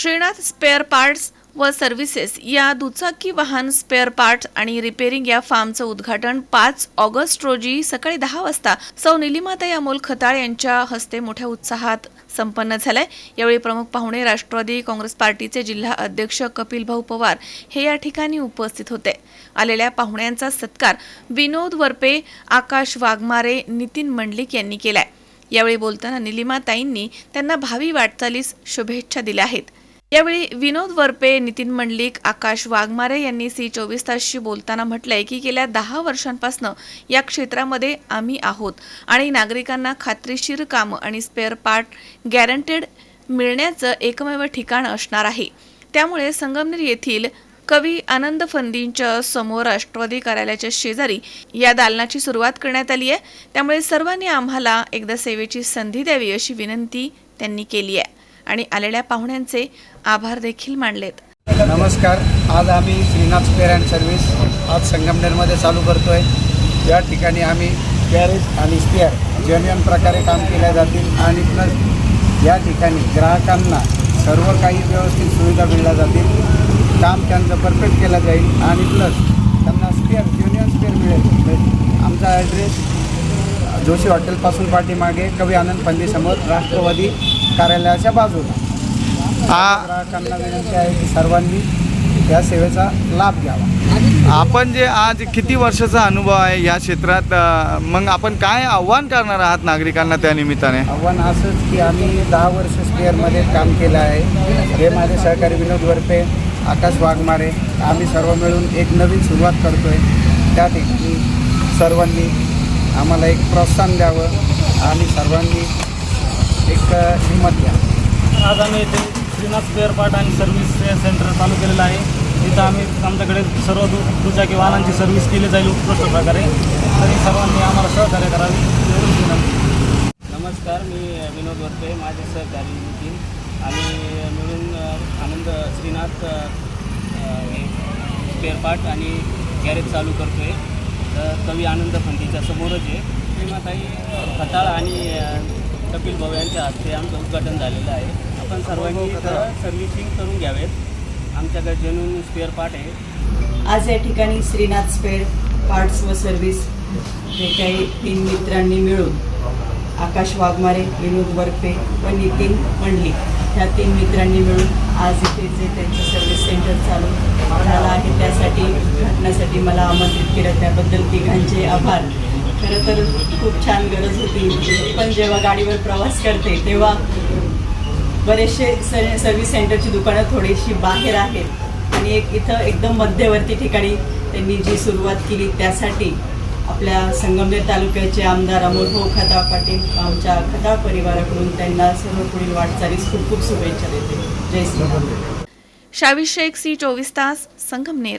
Srinath spare parts व services या दुचाकी वाहन स्पेअर पार्ट्स आणि रिपेअरिंग या फार्मचं उद्घाटन पाच ऑगस्ट रोजी सकाळी दहा वाजता सौ निलिमाताई अमोल खताळ यांच्या हस्ते मोठ्या उत्साहात संपन्न झालंय. यावेळी प्रमुख पाहुणे राष्ट्रवादी काँग्रेस पार्टीचे जिल्हा अध्यक्ष कपिल भाऊ पवार हे या ठिकाणी उपस्थित होते. आलेल्या पाहुण्यांचा सत्कार विनोद वरपे आकाश वाघमारे नितीन मंडलिक यांनी केलाय. यावेळी बोलताना निलिमाताईंनी त्यांना भावी वाटचालीस शुभेच्छा दिल्या आहेत. यावेळी विनोद वरपे नितीन मंडलिक आकाश वाघमारे यांनी सी चोवीस तासशी बोलताना म्हटलंय की गेल्या दहा वर्षांपासून या क्षेत्रामध्ये आम्ही आहोत आणि नागरिकांना खात्रीशीर कामं आणि स्पेअर पार्ट गॅरंटेड मिळण्याचं एकमेव ठिकाण असणार आहे. त्यामुळे संगमनेर येथील कवी आनंद फंदींच्या समोर राष्ट्रवादी कार्यालयाच्या शेजारी या दालनाची सुरुवात करण्यात आली आहे त्यामुळे सर्वांनी आम्हाला एकदा सेवेची संधी द्यावी अशी विनंती त्यांनी केली आहे आणि आलेल्या पाहुण्यांचे आभार देखील मानलेत. नमस्कार. आज आम्ही श्रीनाथ स्पेअर अँड सर्व्हिस आज संगमनेरमध्ये चालू करतो आहे या ठिकाणी आम्ही गॅरेज आणि स्पेअर जेन्युअन प्रकारे काम केल्या जातील आणि प्लस या ठिकाणी ग्राहकांना सर्व काही व्यवस्थित सुविधा मिळल्या जातील. काम त्यांचं परफेक्ट केलं जाईल आणि प्लस त्यांना स्पेअर जेन्युअन स्पेअर मिळेल. आमचा ॲड्रेस जोशी हॉटेलपासून पाठीमागे कवी आनंद फंदीसमोर राष्ट्रवादी कार्यालयाच्या बाजूला. आ- ग्राहकांना विनंती आहे की सर्वांनी या सेवेचा लाभ घ्यावा. आपण जे आज किती वर्षाचा अनुभव आहे या क्षेत्रात मग आपण काय आव्हान करणार आहात नागरिकांना त्या निमित्ताने? आव्हान असंच की आम्ही दहा वर्ष स्पेअरमध्ये काम केलं आहे. हे माझे सहकारी विनोद वरपे आकाश वाघमारे आम्ही सर्व मिळून एक नवीन सुरुवात करतो आहे त्या ठिकाणी सर्वांनी आम्हाला एक प्रोत्साहन द्यावं. आणि सर्वांनी एक हिंमत द्या आज आम्ही इथे श्रीनाथ स्पेअर पार्ट आणि सर्व्हिस सेंटर चालू केलेलं आहे. इथं आम्ही आमच्याकडे सर्व दु दुचाकी वाहनांची सर्व्हिस केली जाईल उत्कृष्ट प्रकारे. तरी सर्वांनी आम्हाला सहकार्य करावे एवढीच विनंती. नमस्कार मी विनोद वरपे माझे सहकारी नितीन. आम्ही मिळून आनंद श्रीनाथ स्पेअर पार्ट आणि गॅरेज चालू करतो आहे तर कवी आनंद फंदीच्या समोरच आहे. श्रीमाताई खताळ आणि कपिल भाऊ यांच्या हस्ते आमचं उद्घाटन झालेलं आहे. आपण सर्वांनी इथं सर्व्हिसिंग करून घ्यावेत. आमच्याकडे जेन्युन स्पेअर पार्ट आहे. आज या ठिकाणी श्रीनाथ स्पेअर पार्ट्स व सर्व्हिस जे काही तीन मित्रांनी मिळून आकाश वाघमारे विनोद वरपे व नितीन मंडलिक ह्या तीन मित्रांनी मिळून आज इथे जे त्यांचं सर्व्हिस सेंटर चालू झालं आहे त्यासाठी घटनासाठी मला आमंत्रित केलं. त्याबद्दल तिघांचे आभार. खरं तर खूप छान गरज होती. पण जेव्हा गाडीवर प्रवास करते तेव्हा बरेचसे सर सर्व्हिस सेंटरची दुकानं थोडीशी बाहेर आहेत. आणि एक इथं एकदम मध्यवर्ती ठिकाणी त्यांनी जी सुरुवात केली त्यासाठी आपल्या संगमनेर तालुक्याचे आमदार अमोल भाऊ खताळ पाटील आमच्या खताळ परिवाराकडून त्यांना सर्व पुढील वाटचालीस खूप खूप शुभेच्छा देते. जय श्रीराम शेख सी चोवीस तास संगमनेर.